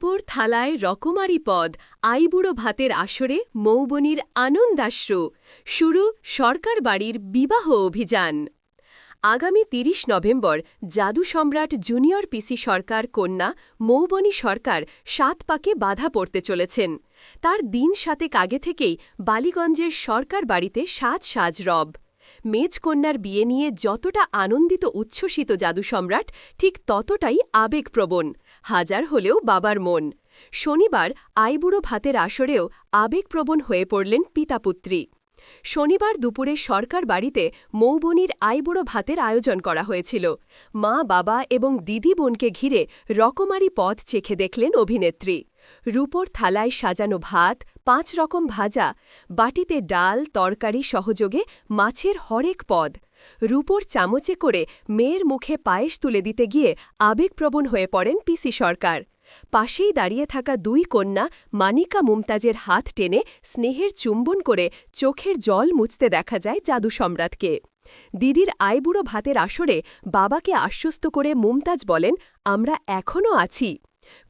পুর থালায় রকমারি পদ, আইবুড়ো ভাতের আসরে মৌবনির আনন্দাশ্রু। শুরু সরকার বাড়ির বিবাহ অভিযান। আগামী তিরিশ নভেম্বর জাদু সম্রাট জুনিয়র পিসি সরকার কন্যা, মৌবনী সরকার সাত পাকে বাধা পড়তে চলেছেন। তার দিন সাতেক আগে থেকেই বালিগঞ্জের সরকার বাড়িতে সাজ সাজ রব। মেজকন্যার বিয়ে নিয়ে যতটা আনন্দিত উচ্ছ্বসিত জাদু সম্রাট, ঠিক ততটাই আবেগপ্রবণ, হাজার হলেও বাবার মন। শনিবার আইবুড়ো ভাতের আসরেও আবেগপ্রবণ হয়ে পড়লেন পিতাপুত্রী। শনিবার দুপুরে সরকার বাড়িতে মৌবনির আইবুড়ো ভাতের আয়োজন করা হয়েছিল। মা, বাবা এবং দিদি বোনকে ঘিরে রকমারি পথ চেখে দেখলেন অভিনেত্রী। রূপোর থালায় সাজানো ভাত, পাঁচ রকম ভাজা, বাটিতে ডাল, তরকারি সহযোগে মাছের হরেক পদ। রূপোর চামচে করে মেয়ের মুখে পায়েস তুলে দিতে গিয়ে আবেগপ্রবণ হয়ে পড়েন পিসি সরকার। পাশেই দাঁড়িয়ে থাকা দুই কন্যা মানিকা মুমতাজের হাত টেনে স্নেহের চুম্বন করে চোখের জল মুছতে দেখা যায় জাদু সম্রাটকে। দিদির আইবুড়ো ভাতের আসরে বাবাকে আশ্বস্ত করে মুমতাজ বলেন, আমরা এখনও আছি।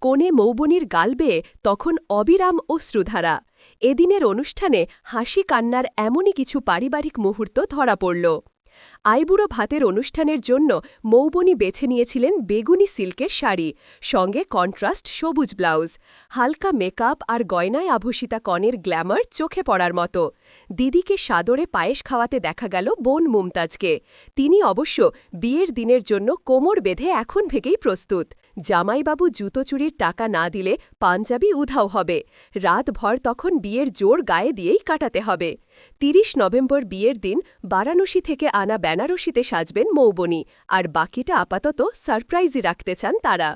কোণে মৌবনির গাল বেয়ে তখন অবিরাম ও শ্রুধারা। এদিনের অনুষ্ঠানে হাসি কান্নার এমনই কিছু পারিবারিক মুহূর্ত ধরা পড়ল। আইবুড়ো ভাতের অনুষ্ঠানের জন্য মৌবনি বেছে নিয়েছিলেন বেগুনি সিল্কের শাড়ি, সঙ্গে কন্ট্রাস্ট সবুজ ব্লাউজ, হালকা মেকআপ আর গয়নায় আভূষিতা কনের গ্ল্যামার চোখে পড়ার মতো। দিদিকে সাদরে পায়েস খাওয়াতে দেখা গেল বোন মুমতাজকে। তিনি অবশ্য বিয়ের দিনের জন্য কোমর বেঁধে এখন থেকেই প্রস্তুত। জামাইবাবু জুতো চুরির টাকা না দিলে পাঞ্জাবি উধাও হবে। রাতভর তখন বিয়ের জোর গায়ে দিয়েই কাটাতে হবে। তিরিশ নভেম্বর বিয়ের দিন বারাণসী থেকে আনা বেনারসিতে সাজবেন মৌবনি, আর বাকিটা আপাতত সারপ্রাইজই রাখতে চান তারা।